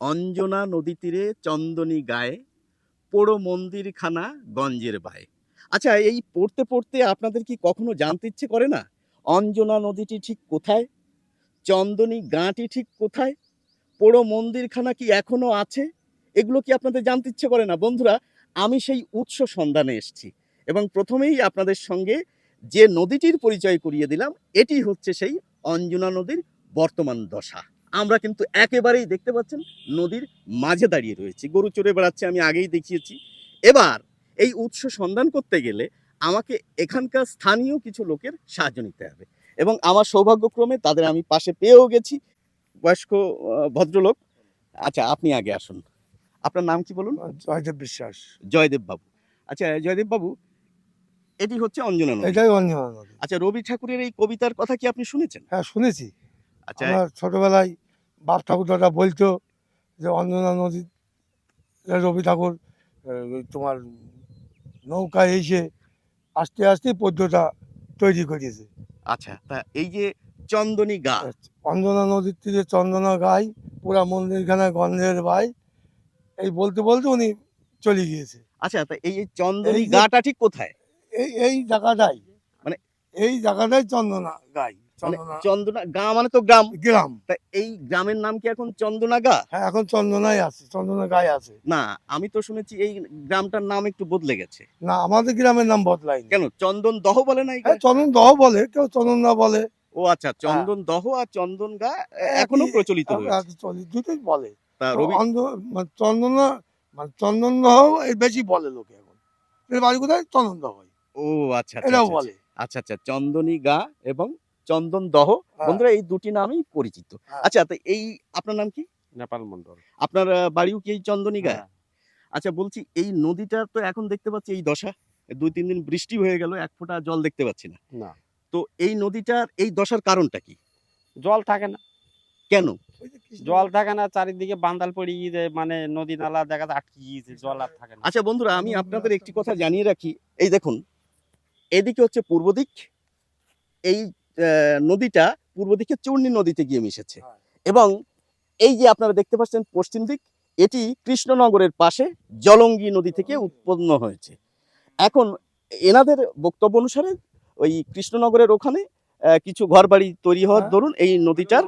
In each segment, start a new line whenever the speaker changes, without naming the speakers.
অঞ্জনা নদী তীরে চন্দনী গায়ে, পোড়ো মন্দিরখানা গঞ্জের বায়ে। আচ্ছা এই পড়তে পড়তে আপনাদের কি কখনো জানতে ইচ্ছে করে না? অঞ্জনা নদীটি ঠিক কোথায়? চন্দনী গাঁটি ঠিক কোথায়? পোড়ো মন্দিরখানা কি এখনও আছে? এগুলো কি আপনাদের জানতে ইচ্ছে করে না? বন্ধুরা, আমি সেই উৎস সন্ধানে এসেছি এবং প্রথমেই আপনাদের সঙ্গে যে নদীটির পরিচয় করিয়ে দিলাম, এটি হচ্ছে সেই অঞ্জনা নদীর বর্তমান দশা। আমরা কিন্তু একেবারেই দেখতে পাচ্ছেন নদীর মাঝে দাঁড়িয়ে রয়েছি। গরু চড়ে বেড়াচ্ছে আমি আগেই দেখিয়েছি। এবার এই উৎস সন্ধান করতে গেলে আমাকে এখানকার স্থানীয় কিছু লোকের সাহায্য নিতে হবে এবং আমার সৌভাগ্যক্রমে তাদের আমি পাশে পেয়েও গেছি বয়স্ক ভদ্রলোক। আচ্ছা আপনি আগে আসুন। আপনার নাম কি বলুন?
জয়দেব বিশ্বাস।
জয়দেব বাবু। আচ্ছা জয়দেব বাবু এটি হচ্ছে অঞ্জনা নদী।
এটাই অঞ্জনা নদী।
আচ্ছা রবি ঠাকুরের এই কবিতার কথা কি আপনি শুনেছেন?
হ্যাঁ শুনেছি।
আচ্ছা।
ছোটবেলায় বাপ ঠাকুর দাদা বলতো যে অঞ্জনা নদী রবি ঠাকুর তোমার নৌকায় এসে আস্তে আস্তে পদ্মটা তৈরি করিয়েছে।
আচ্ছা তা এই যে চন্দনী গা।
অঞ্জনা নদীর তীরে চন্দনা গাই পুরা মন্দিরখানা গন্ধের ভাই এই বলতে বলতে উনি চলে গিয়েছে।
আচ্ছা তা এই যে চন্দনী গাটা ঠিক কোথায়?
এই এই জায়গাটাই
মানে-
এই জায়গাটাই চন্দনা গাই। চন্দনা
চন্দনা গা মানে তো গ্রাম।
গ্রাম।
তা এই গ্রামের নাম কি এখন চন্দনা গা?
হ্যাঁ এখন চন্দনাই আছে চন্দনা গায়ে আছে।
না আমি তো শুনেছি এই গ্রামটার নাম একটু বদলে গেছে।
না আমাদের গ্রামের নাম বদলায়নি।
কেন চন্দন দহ বলে না
হ্যাঁ চন্দন দহ বলে কেউ চন্দন দহ বলে।
ও আচ্ছা চন্দন দহ আর চন্দন গা এখনও প্রচলিত
দুটোই বলে। মানে চন্দনা মানে চন্দন দহ বেশি বলে লোকে এখন। বাড়ি কোথায়? চন্দন দহ
ও আচ্ছা আচ্ছা,
এটাও
আচ্ছা,
বলে।
আচ্ছা আচ্ছা চন্দনী গা এবং চন্দন দহ।
হ্যাঁ।
বন্ধুরা এই দুটি নামই পরিচিত।
হ্যাঁ।
আচ্ছা তো এই আপনার নাম কি?
নেপাল মন্ডল।
আপনার বাড়িও কি এই চন্দনী গা
হ্যাঁ।
আচ্ছা বলছি এই নদীটা তো এখন দেখতে পাচ্ছি এই দশা। দুই তিন দিন বৃষ্টি হয়ে গেল এক ফোঁটা জল দেখতে পাচ্ছি না।
না।
তো এই নদীটার এই দশার কারণটা কি?
জল থাকে না।
কেন?
জল থাকে না চারিদিকে বান্দাল পড়ে গিয়েছে মানে নদী নালা দেখা যায় আটকে গিয়েছে জল আর থাকে না।
আচ্ছা বন্ধুরা আমি আপনাদের একটি কথা জানিয়ে রাখি। এই দেখুন এদিকে হচ্ছে পূর্ব দিক এই নদীটা পূর্ব দিকে চূর্ণী নদীতে গিয়ে মিশেছে। এবং এই যে আপনারা দেখতে পাচ্ছেন পশ্চিম দিক এটি কৃষ্ণনগরের পাশে জলঙ্গি নদী থেকে উৎপন্ন হয়েছে। এখন এনাদের বক্তব্য অনুসারে ওই কৃষ্ণনগরের ওখানে আহ, কিছু ঘরবাড়ি তৈরি হওয়ার
হ্যাঁ।
দরুন এই নদীটার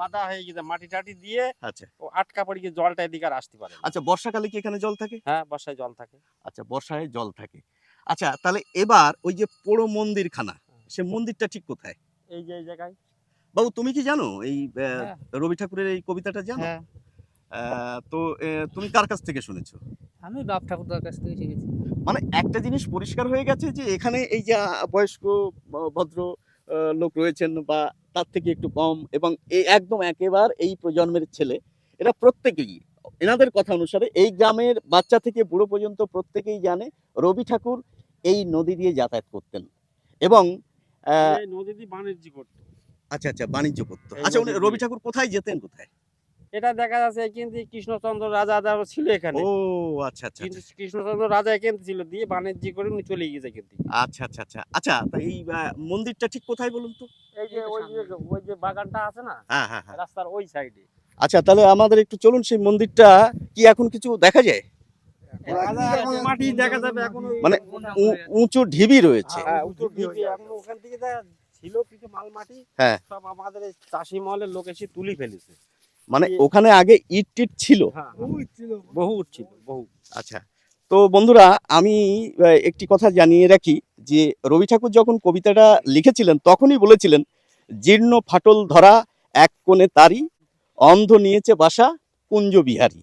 বাঁধা হয়ে গেছে মাটি টাটি দিয়ে
আচ্ছা।
আটকা পড়ে গিয়ে জলটা এদিকে আর আসতে পারে
আচ্ছা বর্ষাকালে কি এখানে জল থাকে?
হ্যাঁ বর্ষায় জল থাকে।
আচ্ছা বর্ষায় জল থাকে। আচ্ছা তাহলে এবার ওই যে পোড়ো মন্দিরখানা সে মন্দিরটা ঠিক কোথায়?
এই যে এই জায়গায়।
বাবু তুমি কি জানো? এই
হ্যাঁ।
রবি ঠাকুরের এই কবিতাটা জানো?
হ্যাঁ।
তো তুমি কার কাছ থেকে শুনেছো?
আমি বাপ ঠাকুরদার কাছ থেকে শিখেছি।
মানে একটা জিনিস পরিষ্কার হয়ে গেছে যে এখানে এই যে বয়স্ক ভদ্র লোক রয়েছেন বা তার থেকে একটু কম এবং এই একদম একেবার এই প্রজন্মের ছেলে এরা প্রত্যেকেই এনাদের কথা অনুসারে এই গ্রামের বাচ্চা থেকে বুড়ো পর্যন্ত প্রত্যেকেই জানে রবি ঠাকুর এই নদী দিয়ে যাতায়াত করতেন। এবং
বাণিজ্য করতো।
আচ্ছা আচ্ছা বাণিজ্য করতো। আচ্ছা উনি রবি ঠাকুর কোথায় যেতেন কোথায়?
এটা দেখা যাচ্ছে কিন্তু কৃষ্ণচন্দ্র রাজা ছিল এখানে।
ও আচ্ছা আচ্ছা
কিন্তু কৃষ্ণচন্দ্র রাজা এখানে ছিল দিয়ে বাণিজ্য করে উনি চলে গিয়েছে কিন্তু
আচ্ছা আচ্ছা আচ্ছা আচ্ছা তা এই মন্দিরটা ঠিক কোথায় বলুন তো?
এই যে ওই যে ওই যে বাগানটা আছে না?
হ্যাঁ হ্যাঁ হ্যাঁ।
রাস্তার ওই সাইডে।
আচ্ছা তাহলে আমাদের একটু চলুন সেই মন্দিরটা কি এখন কিছু দেখা যায়?
মাটি দেখা যাবে এখন
মানে উঁচু ঢিবি রয়েছে।
হ্যাঁ, উঁচু ঢিপি, এখন ওখান থেকে ছিল কিছু মাল মাটি
হ্যাঁ।
সব আমাদের চাষি মহলের লোক এসে তুলি ফেলেছে।
মানে ওখানে আগে ইট টিট ছিল?
হ্যাঁ
ওই ছিল
বহু
আচ্ছা। তো বন্ধুরা আমি একটি কথা জানিয়ে রাখি যে রবি ঠাকুর যখন কবিতাটা লিখেছিলেন তখনই বলেছিলেন জীর্ণ ফাটল ধরা এক কোণে তারি অন্ধ নিয়েছে বাসা কুঞ্জ বিহারী।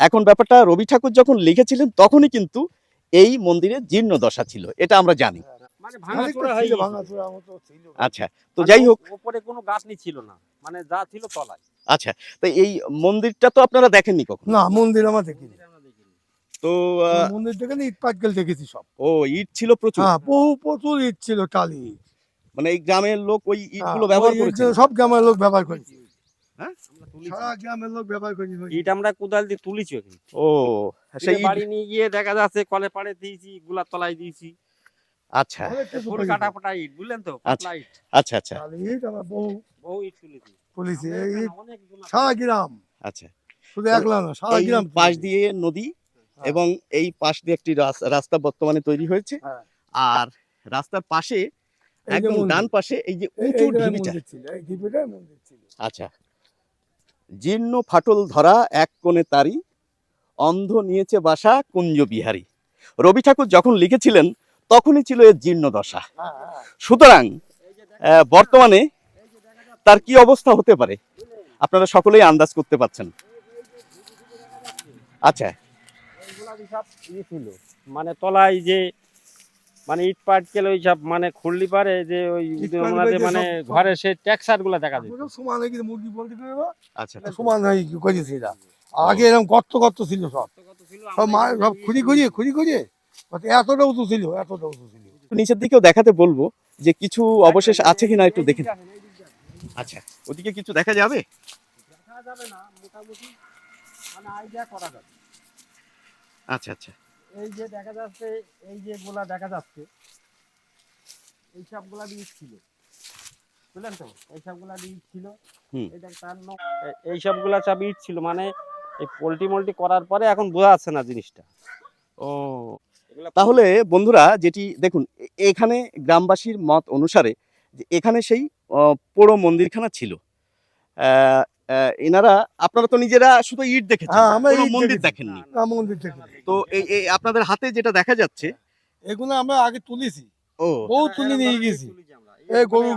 এখন ব্যাপারটা রবি ঠাকুর যখন লিখেছিলেন তখনই কিন্তু এই মন্দিরে জীর্ণ দশা ছিল এটা আমরা জানি।
মানে হয়ে গেছে।
আচ্ছা তো যাই হোক।
উপরে কোনো গাছনি ছিল না মানে যা ছিল তলায়।
আচ্ছা তো এই মন্দিরটা তো আপনারা দেখেননি কখন?
না মন্দির আমার দেখিনি।
তো
মন্দির থেকে ইট পাটকেল দেখেছি সব।
ও ইট ছিল প্রচুর?
হ্যাঁ বহু প্রচুর ইট ছিল টালি
মানে এই গ্রামের লোক ওই ইটগুলো
হ্যাঁ,
ব্যবহার করেছে
সব গ্রামের লোক ব্যবহার করেছে
আমরা
সারা গ্রামের লোক ব্যবহার করেছে
ইট আমরা কোদাল দিয়ে তুলেছি
ও সেই
সেই বাড়ি নিয়ে গিয়ে দেখা যাচ্ছে কলে পাড়ে দিয়েছি গুলার তলায় দিয়েছি।
আচ্ছা।
অনেক কিছু
ফুল
করেছে।
কাটা ফাটা ইট বুঝলেন তো?
আচ্ছা। আচ্ছা আচ্ছা।
ইট আমরা বহু
বহু ইট তুলেছি।
তুলেছি এই ইট সারা গ্রাম।
আচ্ছা।
শুধু একলা না সারা গ্রাম
পাশ দিয়ে নদী
হ্যাঁ।
এবং এই পাশ দিয়ে একটি রাস- রাস্তা বর্তমানে তৈরি হয়েছে।
হ্যাঁ।
আর রাস্তার পাশে
এই
একদম ডান পাশে এই যে উঁচু ঢিবিটা আচ্ছা। জীর্ণ ফাটল ধরা এক কোণে তারি, অন্ধ নিয়েছে বাসা কুঞ্জ বিহারী। রবি ঠাকুর যখন লিখেছিলেন, তখনই ছিল এর জীর্ণ দশা। সুতরাং বর্তমানে তার কি অবস্থা হতে পারে? আপনারা সকলেই আন্দাজ করতে পারছেন। আচ্ছা।
মানে তলায় যে মানে ইট পাটকেল ওই সব মানে খুললি পারে যে ওই ওনাদের মানে ঘরে সে টেক্সারগুলা দেখা
পুরো সমান হয়ে গেছে মুরগি না,
আচ্ছা
এটা সমান হয়ে কি করেছে এটা আগে এরকম গর্ত গর্ত ছিল সব। সব মা সব খুঁড়ি খুঁড়িয়ে খুঁড়ি খুঁড়িয়ে এতটা উঁচু ছিল এতটা উঁচু ছিল।
একটু নিচের দিকেও দেখাতে বলব যে কিছু অবশেষ আছে কিনা একটু দেখে আচ্ছা ওদিকে কিছু দেখা যাবে?
দেখা যাবে না মোটামুটি মানে আইডিয়া করা যাবে।
আচ্ছা আচ্ছা।
এই যে দেখা যাচ্ছে এই যে গুলা দেখা যাচ্ছে এই সবগুলা বীজ ছিল। বুঝলেন তো? এই সবগুলা বীজ ছিল এটা তার ন- এই সবগুলা সব বীজ ছিল মানে এই পোল্ট্রি মোল্টি করার পরে এখন বোঝা যাচ্ছে না জিনিসটা।
ও। তাহলে বন্ধুরা যেটি দেখুন এ- এখানে গ্রামবাসীর মত অনুসারে যে এখানে সেই পোড়ো মন্দিরখানা ছিল। এনারা আপনারা তো নিজেরা শুধু ইট দেখেছেন
হ্যাঁ,
কোনো মন্দির দেখেননি।
মন্দির
তো এই আপনাদের হাতে যেটা দেখা যাচ্ছে
এগুলো আমরা আগে তুলেছি।
ও।
বহু তুলে নিয়ে গেছি এই গরু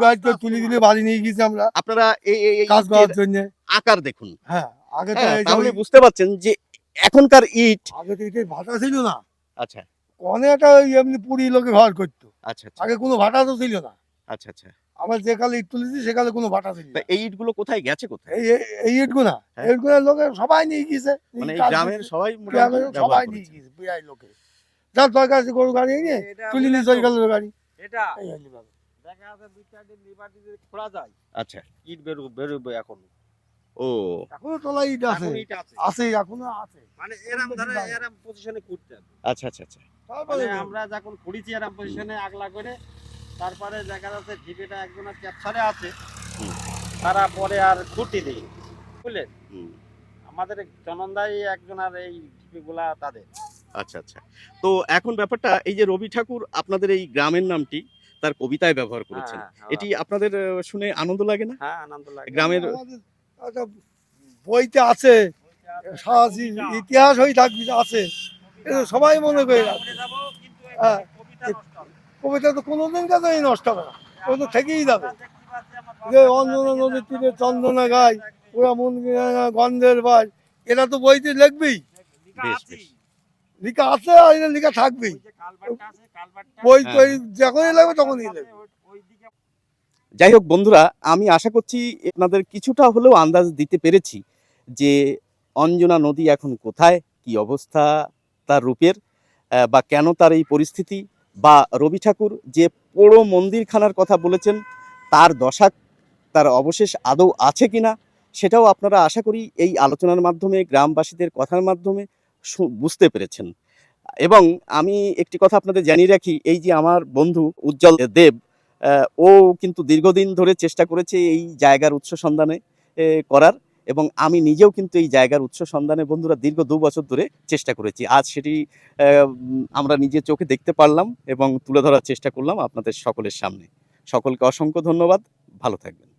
তুলে দিলে বাড়ি নিয়ে গেছি আমরা।
আপনারা এই
কাজ করার জন্য।
আকার দেখুন।
হ্যাঁ আগে তো
হ্যাঁ, তাহলে বুঝতে পারছেন যে এখনকার ইট
আগে তো এটাই ভাটা ছিল না।
আচ্ছা।
কনে একটা ওই এমনি পুরি লোকে ঘর করতো।
আচ্ছা আচ্ছা।
আগে কোনো ভাটা তো ছিল না।
আচ্ছা আচ্ছা।
আমরা যে কালে ইট তুলেছি সেকালে কোনো ভাটা ছিল না।
এই ইটগুলো কোথায় গেছে কোথায়?
এই এই- এই ইটগুনা
হ্যাঁ।
ইটগুনা লোকে সবাই নিয়ে গিয়েছে।
মানে এই গ্রামের সবাই মোটামুটি
গ্রামের
ব্যবহার
সবাই
করেছে।
নিয়ে গিয়েছে প্রায় লোকে। যার দরকার আছে গরু গাড়ি নিয়ে তুলে নিয়ে চলে গেল গাড়ি।
এটা
এই হলো ব্যাপার।
দেখা যাচ্ছে দুই চারটে লিভার দিয়ে খোলা যায়।
আচ্ছা।
ইট বেরো বেরোবে এখন।
ও।
এখনও তোলা ইট আছে।
এখন ইট আছে।
আছে এখনও আছে।
মানে এরম ধরে এরম পজিশনে করতেন
আচ্ছা আচ্ছা আচ্ছা।
তারপরে
মানে আমরা যখন খুঁড়িছি এরম পজিশনে আগলা করে তারপরে দেখা যাচ্ছে ঢিপিটা একজনের ক্যাপচারে আছে। তারা পরে আর খুঁটি দেই বুঝলেন
হুম,
আমাদের জনন্দাই একজনের এই ঢিপিগুলা তাদের।
আচ্ছা আচ্ছা। তো এখন ব্যাপারটা এই যে রবি ঠাকুর আপনাদের এই গ্রামের নামটি তার কবিতায় ব্যবহার করেছেন।
হ্যাঁ, হ্যাঁ,
এটি আপনাদের শুনে আনন্দ লাগে না?
হ্যাঁ আনন্দ লাগে।
গ্রামের
বইতে আছে ইতিহাস হয়ে থাকবে আছে। সবাই মনে করে হ্যাঁ। কবিতা তো কোনোদিন কাছে নষ্ট হবে না। ও তো থেকেই যাবে। যে অঞ্জনা নদীর তীরে চন্দনা গায় ওরা মন গন্ধের বাই। এরা তো বইতে লিখবেই
বেশ, বেশ।
লিখা আছে আর এটা লিখা থাকবেই। বই
হ্যাঁ।
তৈরি যখনই লাগবে তখনই লাগবে
যাই হোক বন্ধুরা আমি আশা করছি আপনাদের কিছুটা হলেও আন্দাজ দিতে পেরেছি যে অঞ্জনা নদী এখন কোথায় কি অবস্থা তার রূপের বা কেন তার এই পরিস্থিতি বা রবি ঠাকুর যে পোড়ো মন্দিরখানার কথা বলেছেন, তার দশা তার অবশেষ আদৌ আছে কিনা, সেটাও আপনারা আশা করি এই আলোচনার মাধ্যমে, গ্রামবাসীদের কথার মাধ্যমে বুঝতে পেরেছেন। এবং আমি একটি কথা আপনাদের জানিয়ে রাখি, এই যে আমার বন্ধু উজ্জ্বল দেব ও কিন্তু দীর্ঘদিন ধরে চেষ্টা করেছে এই জায়গার উৎস সন্ধানে করার। এবং আমি নিজেও কিন্তু এই জায়গার উৎস সন্ধানে বন্ধুরা দীর্ঘ দু বছর ধরে চেষ্টা করেছি। আজ সেটি আমরা নিজের চোখে দেখতে পারলাম এবং তুলে ধরার চেষ্টা করলাম আপনাদের সকলের সামনে। সকলকে অসংখ্য ধন্যবাদ। ভালো থাকবেন।